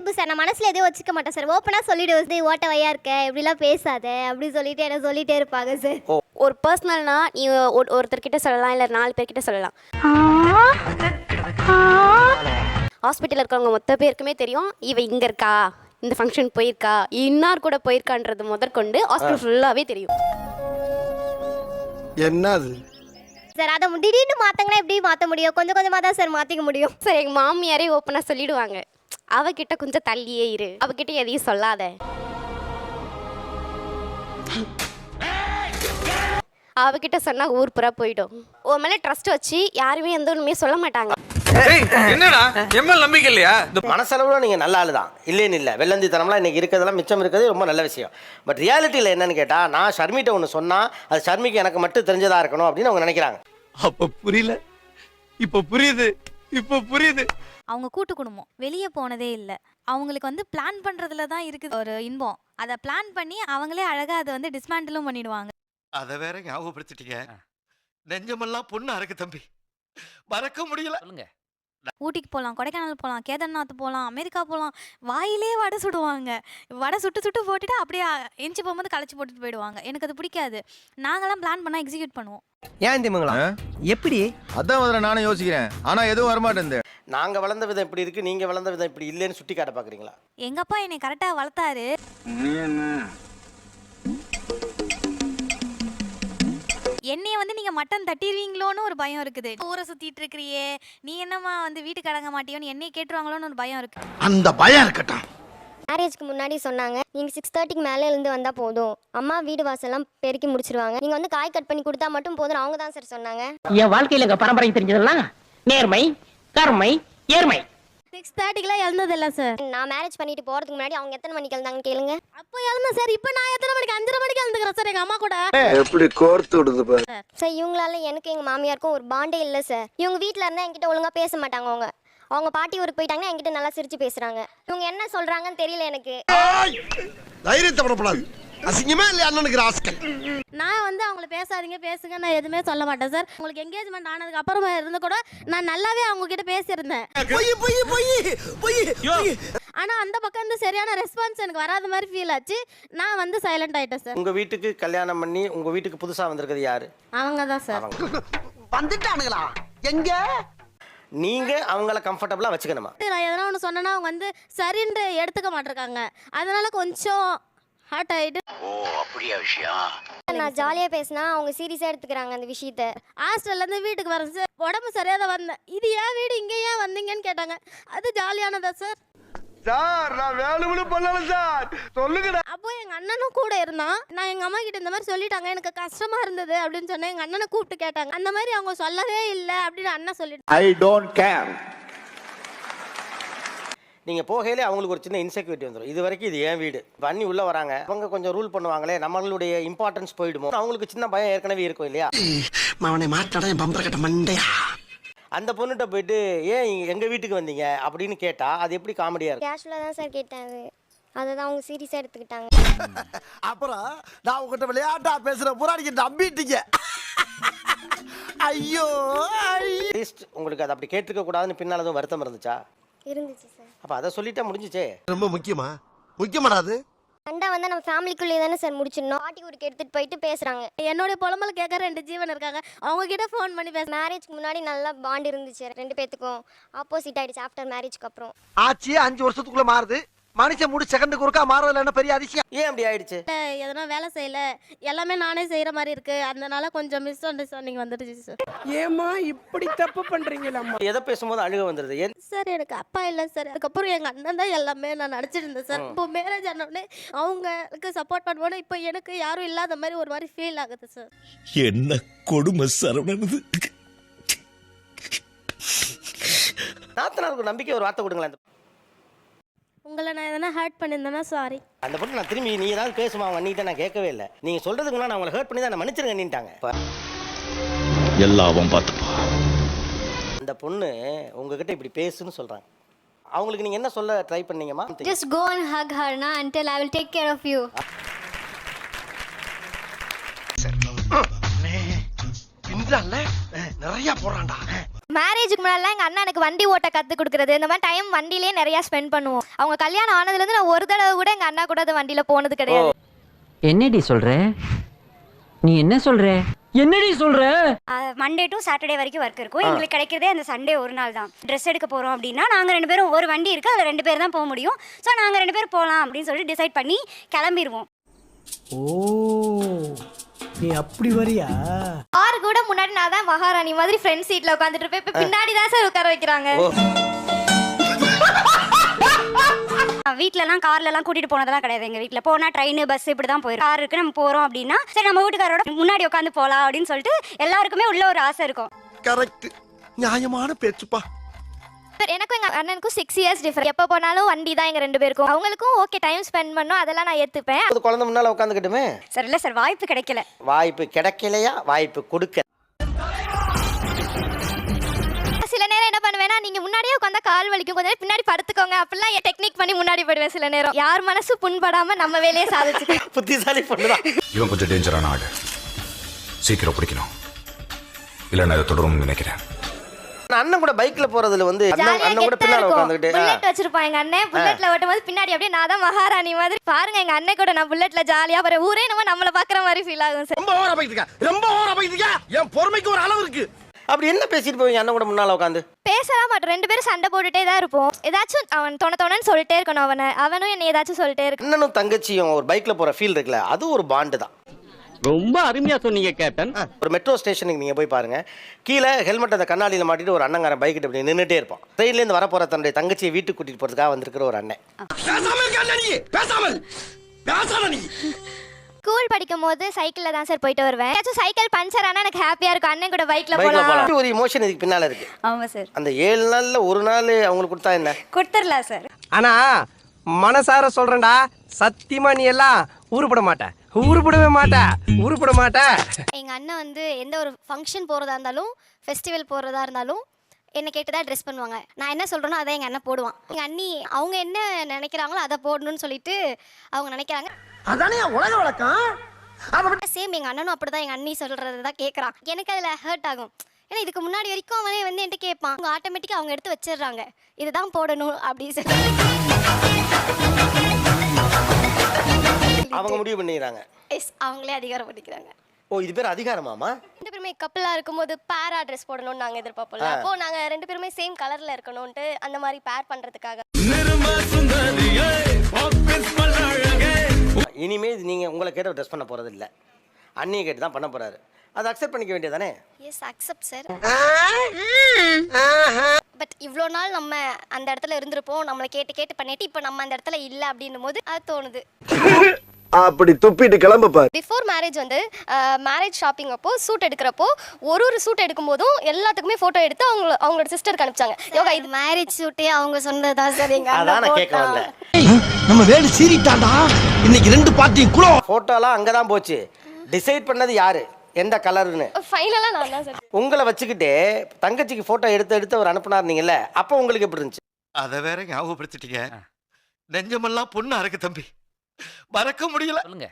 இப்போ சார் நான் மனசில் எதுவும் வச்சுக்க மாட்டேன் சார். ஓப்பனாக சொல்லிடுவேன் "டேய், ஓட்ட வையா இருக்க? இப்படிலாம் பேசாத. அப்படி சொல்லிட்டு என்ன சொல்லிட்டே இருப்பாங்க சார். ஒரு பர்சனல்னா நீ ஒரு- ஒருத்தர்கிட்ட சொல்லலாம் இல்லை நாலு பேர்கிட்ட சொல்லலாம். ஹாஸ்பிட்டலில் இருக்கிறவங்க மொத்த பேருக்குமே தெரியும் இவ இங்கே இருக்கா? இந்த ஃபங்க்ஷன் போயிருக்கா? இன்னார் கூட போயிருக்கான்றது முதற்கொண்டு ஹாஸ்பிட்டல் ஃபுல்லாகவே தெரியும். என்னது? சார் அதை திடீர்னு மாற்றங்கன்னா எப்படி மாற்ற முடியும்? கொஞ்சம் கொஞ்சமாக தான் சார் மாற்றிக்க முடியும். சார் எங்கள் மாமியாரே ஓப்பனாக சொல்லிடுவாங்க. அவகிட்ட கொஞ்சம் தள்ளியே இரு. அவகிட்ட எதையும் சொல்லாத. அவகிட்ட சொன்னா ஊர் புறா போயிடும். உன் மேலே ட்ரஸ்ட் வச்சு யாருமே எந்த ஒன்றுமே சொல்ல மாட்டாங்க. என்னடா? எம்எல் நம்பிக்கை இல்லையா? மனசளவில் நீங்கள் நல்ல ஆளு தான் இல்லைன்னு இல்லை. வெள்ளந்தித்தனம்லாம் இன்னைக்கு இருக்கிறதெல்லாம் மிச்சம் இருக்கிறது ரொம்ப நல்ல விஷயம். பட் ரியாலிட்டியில் என்னன்னு கேட்டால் நான் ஷர்மிட்ட ஒன்று சொன்னால் அது ஷர்மிக்கு எனக்கு மட்டும் தெரிஞ்சதாக இருக்கணும் அப்படின்னு அவங்க நினைக்கிறாங்க. அப்ப புரியல. இப்ப புரியுது. இப்ப புரியுது. அவங்க கூட்டு குடும்பம். வெளியே போனதே இல்லை. அவங்களுக்கு வந்து பிளான் பண்ணுறதுல தான் இருக்குது ஒரு இன்பம். அதை பிளான் பண்ணி அவங்களே அழகாக அதை வந்து டிஸ்மேண்டிலும் பண்ணிடுவாங்க. அத வேற ஞாபகப்படுத்திட்டீங்க. நெஞ்சமெல்லாம் பொண்ணா இருக்கு தம்பி. மறக்க முடியல. ஊட்டிக்கு போகலாம் கொடைக்கானல் போகலாம் கேதார்நாத் போகலாம் அமெரிக்கா போகலாம் வாயிலே வடை சுடுவாங்க. வடை சுட்டு சுட்டு போட்டுட்டு அப்படியே எஞ்சி போகும்போது களைச்சி போட்டுட்டு போயிடுவாங்க. எனக்கு அது பிடிக்காது. நாங்களாம் பிளான் பண்ணால் எக்ஸிக்யூட் பண்ணுவோம். ஏன் திமுங்களா எப்படி? அதான் முதல்ல நானும் யோசிக்கிறேன். ஆனா எதுவும் வரமாட்டேன் நாங்கள் வளர்ந்த விதம் இப்படி இருக்குது நீங்கள் வளர்ந்த விதம் இப்படி இல்லைன்னு சுட்டி காட்ட பார்க்குறீங்களா எங்கள் அப்பா என்னை கரெக்டாக வளர்த்தாரு. என்னைய வந்து நீங்க மட்டன் தட்டிடுவீங்களோன்னு ஒரு பயம் இருக்குது. ஊரை சுத்திட்டு இருக்கிறியே நீ என்னம்மா வந்து வீட்டுக்கு அடங்க மாட்டியோன்னு என்னைய கேட்டுருவாங்களோன்னு ஒரு பயம் இருக்கு. அந்த பயம் இருக்கட்டும். மேரேஜ்க்கு முன்னாடி சொன்னாங்க நீங்கள் சிக்ஸ் தேர்ட்டிக்கு மேலே எழுந்து வந்தால் போதும். அம்மா வீடு வாசல்லாம் பெருக்கி முடிச்சிருவாங்க. நீங்கள் வந்து காய் கட் பண்ணி கொடுத்தா மட்டும் போதும் அவங்க தான் சார் சொன்னாங்க. என் வாழ்க்கையில எங்க பரம்பரை தெரிஞ்சதெல்லாம் நேர்மை கருமை ஏர்மை சிக்ஸ் தேர்ட்டிக்கெலாம் எழுந்ததில்ல சார் நான் மேரேஜ் பண்ணிட்டு போகிறதுக்கு முன்னாடி அவங்க எத்தனை மணிக்கு எழுந்தாங்கன்னு கேளுங்க. அப்போ எழுந்தேன் சார் இப்போ நான் எத்தனை மணிக்கு அஞ்சரை மணிக்கு எழுந்துக்கிறேன் சார் எங்கள் அம்மா கூட. எப்படி கோர்த்து விடுது பாரு. சார் இவங்களால எனக்கு எங்கள் மாமியாருக்கும் ஒரு பாண்டே இல்லை சார் இவங்க வீட்டில் இருந்தால் என்கிட்ட ஒழுங்காக பேச மாட்டாங்க அவங்க. அவங்க பாட்டி ஊருக்கு போயிட்டாங்கன்னா என்கிட்ட நல்லா சிரிச்சு பேசுகிறாங்க இவங்க என்ன சொல்கிறாங்கன்னு தெரியல எனக்கு. தைரியத்தை படப்படாது அசிங்கமே இல்லையா அண்ணனுக்கு ராஸ்கல் நான் வந்து அவங்கள பேசாதீங்க பேசுங்க. நான் எதுவுமே சொல்ல மாட்டேன் சார். உங்களுக்கு என்கேஜ்மெண்ட் ஆனதுக்கு அப்புறமா இருந்து கூட நான் நல்லாவே அவங்க கிட்ட பேசியிருந்தேன். பொய் பொய் பொய் பொய். ஆனா அந்த பக்கம் இருந்து சரியான ரெஸ்பான்ஸ் எனக்கு வராத மாதிரி ஃபீல் ஆச்சு. நான் வந்து சைலண்ட் ஆயிட்டேன் சார். உங்கள் வீட்டுக்கு கல்யாணம் பண்ணி உங்கள் வீட்டுக்கு புதுசாக வந்திருக்கிறது யாரு? அவங்க தான் சார் வந்துட்டானுங்களா? எங்க? நீங்கள் அவங்கள கம்ஃபர்டபுளாக வச்சுக்கணுமா? நான் எதனா ஒன்று சொன்னேன்னா அவங்க வந்து சரின்னு எடுத்துக்க மாட்டிருக்காங்க. அதனால கொஞ்சம் ஹார்ட் ஆயிட்டு. நான் ஜாலியாக பேசினா அவங்க சீரியஸாக எடுத்துக்கிறாங்க அந்த விஷயத்த. ஹாஸ்டல்ல இருந்து வீட்டுக்கு வரேன் சார் உடம்பு சரியாத வந்தேன். இது ஏன் வீடு இங்க ஏன் வந்தீங்கன்னு கேட்டாங்க. அது ஜாலியானதா சார் சார் நான் வேணும்னு பண்ணல சார். சொல்லுங்க அப்போ எங்க அண்ணனும் கூட இருந்தான். நான் எங்க அம்மா கிட்ட இந்த மாதிரி சொல்லிட்டாங்க. எனக்கு கஷ்டமா இருந்தது அப்படின்னு சொன்னேன். எங்க அண்ணனை கூப்பிட்டு கேட்டாங்க. அந்த மாதிரி அவங்க சொல்லவே இல்லை அப்படின்னு அண்ணன் சொல்லிட்டு ஐ டோன்ட் கேர் நீங்கள் போகையிலே அவங்களுக்கு ஒரு சின்ன இன்செக்யூரிட்டி வந்துடும் இது வரைக்கும் இது ஏன் வீடு. அண்ணி உள்ளே வராங்க. அவங்க கொஞ்சம் ரூல் பண்ணுவாங்களே நம்மளுடைய இம்பார்ட்டன்ஸ் போயிடுமோ? அவங்களுக்கு சின்ன பயம் ஏற்கனவே இருக்கும் இல்லையா? அவனை மாட்டாடா என் பம்பர கட்ட மண்டையா? அந்த பொண்ணுகிட்ட போயிட்டு ஏன் எங்கள் வீட்டுக்கு வந்தீங்க? அப்படின்னு கேட்டால் அது எப்படி காமெடியாக இருக்கும்? கேஷுவலாக தான் சார் கேட்டேன் அது அதை தான் அவங்க சீரியஸாக எடுத்துக்கிட்டாங்க. அப்புறம் நான் உங்ககிட்ட விளையாட்டா பேசுற புறாடிக்கு நம்பிட்டீங்க. ஐயோ உங்களுக்கு அது அப்படி கேட்டிருக்க கூடாதுன்னு பின்னால் எதுவும் வருத்தம் இருந்துச்சா? இருந்துச்சு சார். அப்போ அதை சொல்லிட்டா முடிஞ்சுச்சே? ரொம்ப முக்கியமா? முக்கியமாடாது சண்டை வந்து நம்ம ஃபேமிலிக்குள்ளே தானே சார் முடிச்சிடணும். பாட்டி ஊருக்கு எடுத்துகிட்டு போயிட்டு பேசுகிறாங்க என்னுடைய புலம்பல கேட்க ரெண்டு ஜீவன் இருக்காங்க. அவங்க கிட்ட ஃபோன் பண்ணி பேச மேரேஜ்க்கு முன்னாடி நல்லா பாண்ட் இருந்துச்சு. ரெண்டு பேத்துக்கும் ஆப்போசிட் ஆயிடுச்சு. ஆஃப்டர் மேரேஜ்க்கு அப்புறம். ஆச்சு அஞ்சு வருஷத்துக்குள்ள மாறுது. மனுஷன் முடி செகண்டுக்கு ஒருக்கா மாறதுல என்ன பெரிய அதிசயம்? ஏன் அப்படி ஆயிடுச்சு? எதனா வேலை செய்யல. எல்லாமே நானே செய்யற மாதிரி இருக்கு. அதனால கொஞ்சம் மிஸ் அண்டர்ஸ்டாண்டிங் வந்துடுச்சு சார் ஏமா இப்படி தப்பு பண்றீங்களா எதை பேசும்போது அழுக வந்துடுது? ஏன் சார் எனக்கு அப்பா இல்லை சார் அதுக்கப்புறம் எங்கள் அண்ணன் தான் எல்லாமே நான் நினச்சிட்டு இருந்தேன் சார் இப்போ மேரேஜ் ஆனோடனே அவங்களுக்கு சப்போர்ட் பண்ணுவோம் இப்போ எனக்கு யாரும் இல்லாத மாதிரி ஒரு மாதிரி ஃபீல் ஆகுது சார் என்ன கொடுமை சரவணனது? நாத்தனாருக்கு நம்பிக்கை ஒரு வார்த்தை கொடுங்களேன். அந்த- உங்களை நான் எதனா ஹர்ட் பண்ணியிருந்தேன்னா சாரி அந்த பொண்ணு நான் திரும்பி நீ ஏதாவது பேசுமா? அவங்க அண்ணிட்ட நான் கேட்கவே இல்லை. நீங்கள் சொல்கிறதுக்கு முன்னாடி நான் உங்களை ஹர்ட் பண்ணி தான் நான் மன்னிச்சிருங்க அண்ணிட்டாங்க இப்போ எல்லாம் பார்த்துப்பா. அந்த பொண்ணு உங்ககிட்ட இப்படி பேசுன்னு சொல்கிறாங்க அவங்களுக்கு நீங்கள் என்ன சொல்ல ட்ரை பண்ணீங்கம்மா? Just go and hug ஹர்னா until I will take care of you நிறைய போறான்டா. மேரேஜுக்கு முன்னாடிலாம் எங்கள் அண்ணா எனக்கு வண்டி ஓட்ட கற்றுக் கொடுக்குறது. இந்த மாதிரி டைம் வண்டியிலே நிறையா ஸ்பெண்ட் பண்ணுவோம். அவங்க கல்யாணம் ஆனதுலேருந்து நான் ஒரு தடவை கூட எங்கள் அண்ணா கூட அது வண்டியில் போனது கிடையாது. என்னடி சொல்ற? நீ என்ன சொல்ற? என்னடி சொல்ற? மண்டே டு சாட்டர்டே வரைக்கும் ஒர்க் இருக்கும். எங்களுக்கு கிடைக்கிறதே அந்த சண்டே ஒரு நாள் தான். ட்ரெஸ் எடுக்க போகிறோம் அப்படின்னா நாங்கள் ரெண்டு பேரும் ஒரு வண்டி இருக்குது அதில் ரெண்டு பேர் தான் போக முடியும். ஸோ நாங்கள் ரெண்டு பேர் போகலாம் அப்படின்னு சொல்லிட்டு டிசைட் பண்ணி கிளம்பிடுவோம் ஓ. நீ அப்படி வரியா? ஆறு கூட முன்னாடி நான் தான் மகாராணி மாதிரி ஃப்ரண்ட் சீட்டில் உட்காந்துட்டு இருப்பேன். இப்போ பின்னாடி தான் சார் உட்கார வைக்கிறாங்க. வீட்டிலலாம் கார்லலாம் கூட்டிகிட்டு போனதெல்லாம் கிடையாது. எங்கள் வீட்டில் போனால் ட்ரெயின் பஸ் இப்படி தான் போயிடும் கார் இருக்கு நம்ம போகிறோம் அப்படின்னா சரி நம்ம வீட்டுக்காரோட முன்னாடி உட்காந்து போகலாம் அப்படின்னு சொல்லிட்டு எல்லாருக்குமே உள்ள ஒரு ஆசை இருக்கும். கரெக்ட் நியாயமான பேச்சுப்பா. எனக்கும் எங்கள் அண்ணனுக்கும் சிக்ஸ் இயர்ஸ் டிஃபரெண்ட் எப்போ போனாலும் வண்டி தான் எங்கள் ரெண்டு பேருக்கும். அவங்களுக்கும் ஓகே டைம் ஸ்பெண்ட் பண்ணோம் அதெல்லாம் நான் ஏற்றுப்பேன் அது குழந்தை முன்னால் உட்காந்துக்கிட்டுமே சார் இல்லை சார் வாய்ப்பு கிடைக்கல. வாய்ப்பு கிடைக்கலையா? வாய்ப்பு கொடுக்க சில நேரம் என்ன பண்ணுவேன்னா நீங்க முன்னாடியே உட்காந்தா கால் வலிக்கும். கொஞ்ச நேரம் பின்னாடி படுத்துக்கோங்க. அப்படிலாம் என் டெக்னிக் பண்ணி முன்னாடி போயிடுவேன் சில நேரம். யார் மனசு புண்படாம நம்ம வேலையை சாதிச்சுக்கேன் புத்திசாலி பொண்ணுதான். இவன் கொஞ்சம் டேஞ்சரான ஆடு சீக்கிரம் பிடிக்கணும். நினைக்கிறேன். நான் அண்ணன் கூட பைக்ல போறதுல வந்து அண்ணன் கூட பின்னால உட்காந்துக்கிட்டு புல்லட் வச்சிருப்பான் எங்க அண்ணன். புல்லட்ல ஓட்டும் போது பின்னாடி அப்படியே நான் தான் மகாராணி மாதிரி. பாருங்க எங்க அண்ணன் கூட நான் புல்லட்ல ஜாலியா போறேன். ஊரே நம்ம நம்மள பாக்குற மாதிரி ஃபீல் ஆகும் சார் ரொம்ப ஓவரா போயிட்டு ரொம்ப ஓவரா போயிட்டு என் பொறுமைக்கு ஒரு அளவு இருக்கு. அப்படி என்ன பேசிட்டு போவீங்க அண்ணன் கூட முன்னால உட்காந்து பேசலாம் மாட்டோம் ரெண்டு பேரும் சண்டை போட்டுட்டே தான் இருப்போம். ஏதாச்சும் அவன் தொண தொணன்னு சொல்லிட்டே இருக்கணும் அவனை. அவனும் என்னை ஏதாச்சும் சொல்லிட்டே இருக்கணும் அண்ணனும் தங்கச்சியும் ஒரு பைக்ல போற ஃபீல் இருக்குல்ல அது ஒரு பாண்டு தான். ரொம்ப அருமையா சொன்னீங்க கேப்டன். ஒரு மெட்ரோ ஸ்டேஷனுக்கு நீங்க போய் பாருங்க. கீழே ஹெல்மெட் அந்த கண்ணாடியில் மாட்டிட்டு ஒரு அண்ணங்காரன் பைக்கிட்ட இப்படி நின்றுட்டே இருப்பான். ட்ரெயின்ல இருந்து வர போற தன்னுடைய தங்கச்சியை வீட்டுக்கு கூட்டிட்டு போறதுக்காக வந்திருக்கிற ஒரு அண்ணன். பேசாமல் பேசாம நீ ஸ்கூல் படிக்கும் போது சைக்கிள்ல தான் சார் போயிட்டு வருவேன். ஏதாச்சும் சைக்கிள் பஞ்சர் ஆனா எனக்கு ஹாப்பியா இருக்கும். அண்ணன் கூட பைக்ல போலாம். ஒரு இமோஷன் இதுக்கு பின்னால இருக்கு. ஆமாம் சார் அந்த ஏழு நாள்ல ஒரு நாள் அவங்களுக்கு கொடுத்தா என்ன? கொடுத்துடலாம் சார் ஆனா மனசார சொல்றேன்டா சத்தியமா நீ எல்லாம் உருப்பட மாட்ட. உருப்படவே மாட்ட. உருப்பட மாட்ட எங்கள் அண்ணன் வந்து எந்த ஒரு ஃபங்க்ஷன் போகிறதா இருந்தாலும் ஃபெஸ்டிவல் போகிறதா இருந்தாலும் என்னை கேட்டு தான் ட்ரெஸ் பண்ணுவாங்க. நான் என்ன சொல்கிறேனோ அதை எங்கள் அண்ணன் போடுவான். எங்கள் அண்ணி அவங்க என்ன நினைக்கிறாங்களோ அதை போடணும்னு சொல்லிட்டு அவங்க நினைக்கிறாங்க. அதானே உலக வழக்கம்? சேம் எங்கள் அண்ணனும் அப்படி தான் எங்கள் அண்ணி சொல்கிறது தான் கேட்குறான் எனக்கு அதில் ஹர்ட் ஆகும். ஏன்னா இதுக்கு முன்னாடி வரைக்கும் அவனே வந்து என்கிட்ட கேட்பான். அவங்க ஆட்டோமேட்டிக்காக அவங்க எடுத்து வச்சிடுறாங்க. இதுதான் போடணும் அப்படி சொல்லி. அவங்க முடிவு பண்ணிக்கிறாங்க. எஸ் அவங்களே அதிகாரம் பண்ணிக்கிறாங்க. ஓ இது பேர் அதிகாரமாமா? ரெண்டு பேருமே கப்பலாக இருக்கும்போது பேரா ட்ரெஸ் போடணும்னு நாங்கள் எதிர்பார்ப்போம்ல. அப்போ நாங்கள் ரெண்டு பேருமே சேம் கலரில் இருக்கணும்ட்டு அந்த மாதிரி பேர் பண்ணுறதுக்காக இனிமே இது நீங்க உங்களை கேட்ட ட்ரெஸ் பண்ண போறது இல்ல. அண்ணியை கேட்டு தான் பண்ண போறாரு. அதை அக்செப்ட் பண்ணிக்க வேண்டியதானே எஸ் அக்செப்ட் சார் பட் இவ்வளோ நாள் நம்ம அந்த இடத்துல இருந்திருப்போம். நம்மளை கேட்டு கேட்டு பண்ணிட்டு இப்போ நம்ம அந்த இடத்துல இல்லை அப்படின்னும் போது அது தோணுது. அப்படி துப்பிட்டு கிளம்ப பாரு. பிஃபோர் மேரேஜ் வந்து மேரேஜ் ஷாப்பிங் அப்போ சூட் எடுக்கிறப்போ ஒரு ஒரு சூட் எடுக்கும் போதும் எல்லாத்துக்குமே ஃபோட்டோ எடுத்து அவங்க அவங்களோட சிஸ்டருக்கு அனுப்பிச்சாங்க. யோகா இது மேரேஜ் ஷூட்டே அவங்க சொன்னதா சார் எங்க அதான் நான் கேட்க வரல நம்ம வேடு சீறிட்டாண்டா இன்னைக்கு ரெண்டு பார்ட்டியும் குளோ போட்டோலாம் அங்கே தான் போச்சு. டிசைட் பண்ணது யாரு? எந்த கலர்னு ஃபைனலாக நான் தான் சார் உங்களை வச்சுக்கிட்டு தங்கச்சிக்கு போட்டோ எடுத்து எடுத்து அவர் அனுப்புனார் நீங்கல்ல அப்போ உங்களுக்கு எப்படி இருந்துச்சு? அதை வேற ஞாபகப்படுத்திட்டீங்க. நெஞ்சமெல்லாம் பொண்ணா இருக்கு தம்பி. மறக்க முடியல. சொல்லுங்க.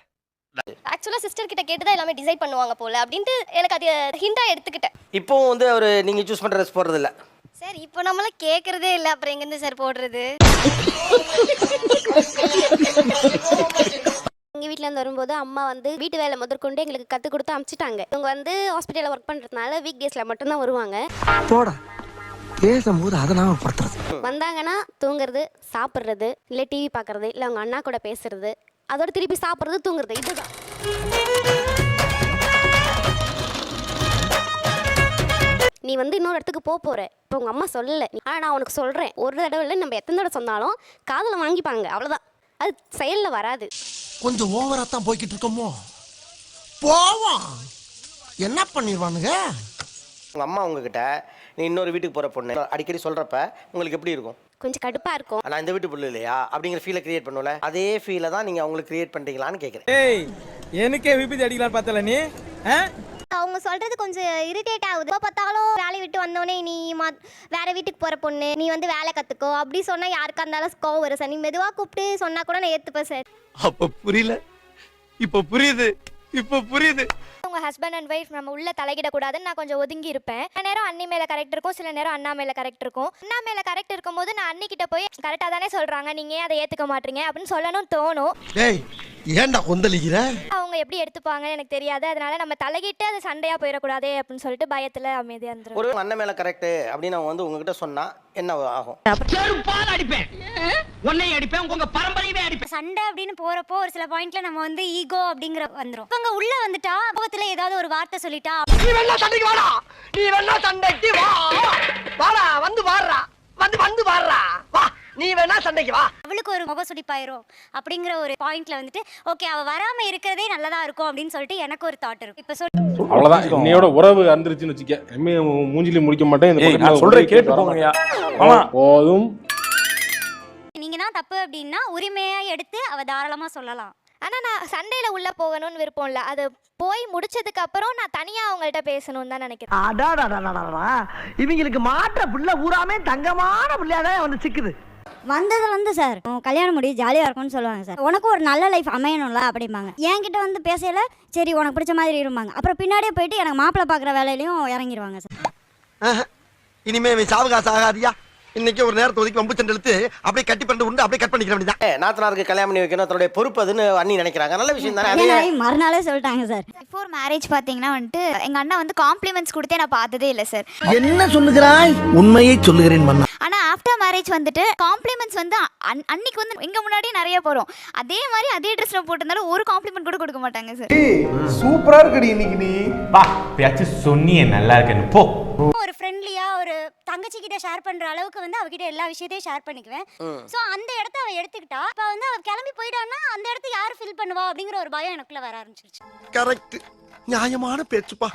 ஆக்சுவலாக சிஸ்டர் கிட்ட கேட்டு தான் எல்லாமே டிசைட் பண்ணுவாங்க போல அப்படின்ட்டு எனக்கு அது ஹிண்டாக எடுத்துக்கிட்டேன். இப்போவும் வந்து அவர் நீங்க சூஸ் பண்ற ட்ரெஸ் போடுறது இல்ல சார் இப்போ நம்மள கேட்கறதே இல்லை. அப்புறம் எங்கேருந்து சார் போடுறது? எங்கள் வீட்டிலேருந்து வரும்போது அம்மா வந்து வீட்டு வேலை முதற்கொண்டு எங்களுக்கு கற்றுக் கொடுத்து அமுச்சிட்டாங்க. இவங்க வந்து ஹாஸ்பிட்டலில் ஒர்க் பண்ணுறதுனால வீக் டேஸில் மட்டும்தான் வருவாங்க. போடா. பேசும்போது அதை நாம படுத்துறது வந்தாங்கன்னா தூங்குறது சாப்பிட்றது இல்லை டிவி பார்க்குறது இல்லை அவங்க அண்ணா கூட பேசுறது அதோட திருப்பி சாப்பிட்றது தூங்குறது இதுதான். நீ வந்து இன்னொரு இடத்துக்கு போக போற. இப்போ உங்க அம்மா சொல்லலை. ஆனால் நான் உனக்கு சொல்கிறேன் ஒரு தடவை இல்லை நம்ம எத்தனை தடவை சொன்னாலும் காதில் வாங்கிப்பாங்க அவ்வளோதான் அது செயலில் வராது. கொஞ்சம் ஓவரா தான் போய்கிட்டு இருக்கோமோ? போவோம். என்ன பண்ணிடுவானுங்க உங்க அம்மா உங்ககிட்ட நீ இன்னொரு வீட்டுக்கு போற பொண்ணு. அடிக்கடி சொல்றப்ப உங்களுக்கு எப்படி இருக்கும்? கொஞ்சம் கடுப்பாக இருக்கும். நான் இந்த வீட்டு புள்ள இல்லையா? அப்படிங்கிற ஃபீலை கிரியேட் பண்ணுவல அதே ஃபீலை தான் நீங்க அவங்களுக்கு கிரியேட் பண்றீங்களான்னு கேட்குறேன் ஏய் எனக்கே விபத்து அடிக்கலாம் பார்த்தல நீ? அவங்க சொல்றது கொஞ்சம் இரிட்டேட் ஆகுது. எப்போ பார்த்தாலும் வேலையை விட்டு வந்தோடனே நீ மா வேற வீட்டுக்கு போற பொண்ணு. நீ வந்து வேலை கத்துக்கோ. அப்படி சொன்னா யாருக்கா இருந்தாலும் கோவம் வரும் சார். நீ மெதுவா கூப்பிட்டு சொன்னா கூட நான் ஏத்துப்பேன் சார். அப்ப புரியல. இப்ப புரியுது. இப்ப புரியுது. உங்க ஹஸ்பண்ட் அண்ட் ஒய்ஃப் நம்ம உள்ள தலையிடக்கூடாதுன்னு நான் கொஞ்சம் ஒதுங்கி இருப்பேன் சில நேரம் அண்ணி மேல கரெக்ட் இருக்கும் சில நேரம் அண்ணா மேல கரெக்ட் இருக்கும். அண்ணா மேல கரெக்ட் இருக்கும்போது நான் அண்ணி கிட்ட போய் கரெக்டா தானே சொல்றாங்க நீங்க ஏன் அதை ஏத்துக்க மாட்டீங்க? அப்படின்னு சொல்லணும்னு தோணும். டேய் ஏன்டா கொந்தளிக்கிற? அவங்க எப்படி எடுத்துப்பாங்கன்னு எனக்கு தெரியாது. அதனால நம்ம தலையிட்டு அது சண்டையா போயிடக்கூடாதே அப்படின்னு சொல்லிட்டு பயத்துல அமைதியா இருந்துரும் ஒரு அண்ணன் மேலே கரெக்டு அப்படின்னு அவன் வந்து உங்ககிட்ட சொன்னா என்ன ஆகும்? செருப்பால் அடிப்பேன். உன்னை அடிப்பேன் உங்க பரம்பரையவே அடிப்பேன். சண்டை அப்படின்னு போறப்போ ஒரு சில பாயிண்ட்ல நம்ம வந்து ஈகோ அப்படிங்கிற வந்துரும். இவங்க உள்ள வந்துட்டா முகத்துல ஏதாவது ஒரு வார்த்தை சொல்லிட்டா நீ வேணா சண்டைக்கு வாடா. நீ வேணா சண்டைக்கு வா. வாடா வந்து வாடுறா. வந்து வந்து வாடுறா. வா. நீ வேணா சண்டைக்கு வா. அவளுக்கு ஒரு முக சுடிப்பாயிரும் அப்படிங்கிற ஒரு பாயிண்ட்ல வந்துட்டு ஓகே அவ வராம இருக்கிறதே நல்லதா இருக்கும் அப்படின்னு சொல்லிட்டு எனக்கு ஒரு தாட் இருக்கும் இப்ப சொல் அவ்வளவுதான். என்னையோட உறவு அந்திருச்சுன்னு வச்சுக்க. எம்ஏ மூஞ்சிலி முடிக்க மாட்டேன். இந்த நான் சொல்றேன் ஒரு கேட்டு வர போங்கய்யா. மாட்டேன். மாமா. போதும். நீங்க தான் தப்பு அப்படின்னா உரிமையா எடுத்து அவ தாராளமா சொல்லலாம். ஆனா நான் சண்டையில உள்ள போகணும்னு விருப்பம் இல்ல. அது போய் முடிச்சதுக்கு அப்புறம் நான் தனியா அவங்கள்ட்ட பேசணும்னு தான் நினைக்கிறேன். இவங்களுக்கு மாற்ற புள்ள ஊராமே தங்கமான புள்ளையாதான் வந்து சிக்குது. வந்ததுல வந்து சார் கல்யாணம் முடியும் ஜாலியாக இருக்கும்னு சொல்லுவாங்க சார். உனக்கு ஒரு நல்ல லைஃப் அமையணும்ல அப்படிம்பாங்க. என்கிட்ட வந்து பேசையில் சரி உனக்கு பிடிச்ச மாதிரி இருப்பாங்க அப்புறம் பின்னாடியே போயிட்டு எனக்கு மாப்பிள்ளை பார்க்குற வேலையிலையும் இறங்கிடுவாங்க சார். இனிமே இவன் சாவகாசம் ஆகாதியா? இன்னைக்கு ஒரு நேரத்தை ஒதுக்கி வம்பு சண்டை இழுத்து அப்படியே கட்டி பண்ணி உண்டு அப்படியே கட் பண்ணிக்கிற வேண்டியதான் நாத்தனாருக்கு கல்யாணம் பண்ணி வைக்கணும் தன்னுடைய பொறுப்பு அதுன்னு அண்ணி நினைக்கிறாங்க. நல்ல விஷயம் தானே அதே? மறுநாளே சொல்லிட்டாங்க சார். பிஃபோர் மேரேஜ் பார்த்தீங்கன்னா வந்துட்டு எங்கள் அண்ணா வந்து காம்ப்ளிமெண்ட்ஸ் கொடுத்தே நான் பார்த்ததே இல்லை சார். என்ன சொல்லுகிறாய்? உண்மையை சொல்லுகிறேன் மன்னா. ஆனால் ஆஃப்டர் மேரேஜ் வந்துட்டு காம்ப்ளிமெண்ட்ஸ் வந்து அன் அன்னைக்கு வந்து எங்கள் முன்னாடியே நிறைய போகிறோம் அதே மாதிரி அதே ட்ரெஸ்ஸில் போட்டிருந்தாலும் ஒரு காம்ப்ளிமெண்ட் கூட கொடுக்க மாட்டாங்க சார். சூப்பரா இருக்குடி இன்னைக்கு நீ. பா பேச்சு சொன்னியே நல்லா இருக்கேன்னு போ. ஒரு ஃப்ரெண்ட்லியா ஒரு தங்கச்சி கிட்ட ஷேர் பண்ற அளவுக்கு வந்து அவகிட்ட எல்லா விஷயத்தையும் ஷேர் பண்ணிக்குவேன். சோ அந்த இடத்த அவ எடுத்துக்கிட்டா இப்ப வந்து அவ கிளம்பி போயிட்டான்னா அந்த இடத்த யார் ஃபில் பண்ணுவா அப்படிங்கிற ஒரு பயம் எனக்குள்ள வர ஆரம்பிச்சிருச்சு. கரெக்ட் நியாயமான பேச்சுப்பா.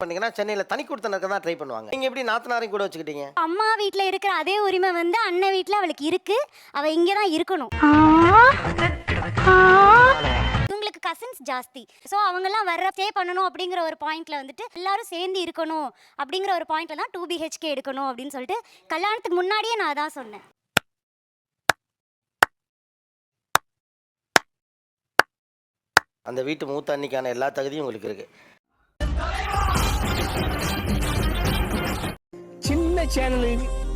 பண்ணீங்கன்னா சென்னையில தனி கொடுத்தன இருக்க தான் ட்ரை பண்ணுவாங்க. நீங்க எப்படி நாத்தனாரையும் கூட வச்சுக்கிட்டீங்க? அம்மா வீட்ல இருக்கிற அதே உரிமை வந்து அண்ணன் வீட்ல அவளுக்கு இருக்கு. அவ இங்க தான் இருக்கணும் உங்களுக்கு கசின்ஸ் ஜாஸ்தி. ஸோ அவங்கெல்லாம் வர்ற ஸ்டே பண்ணணும் அப்படிங்கிற ஒரு பாயிண்ட்ல வந்துட்டு எல்லாரும் சேர்ந்து இருக்கணும் அப்படிங்கிற ஒரு பாயிண்ட்ல தான் டூ பிஹெச்கே எடுக்கணும் அப்படின்னு சொல்லிட்டு கல்யாணத்துக்கு முன்னாடியே நான் அதான் சொன்னேன். அந்த வீட்டு மூத்த அன்னிக்கான எல்லா தகுதியும் உங்களுக்கு இருக்கு. சின்ன சேனலு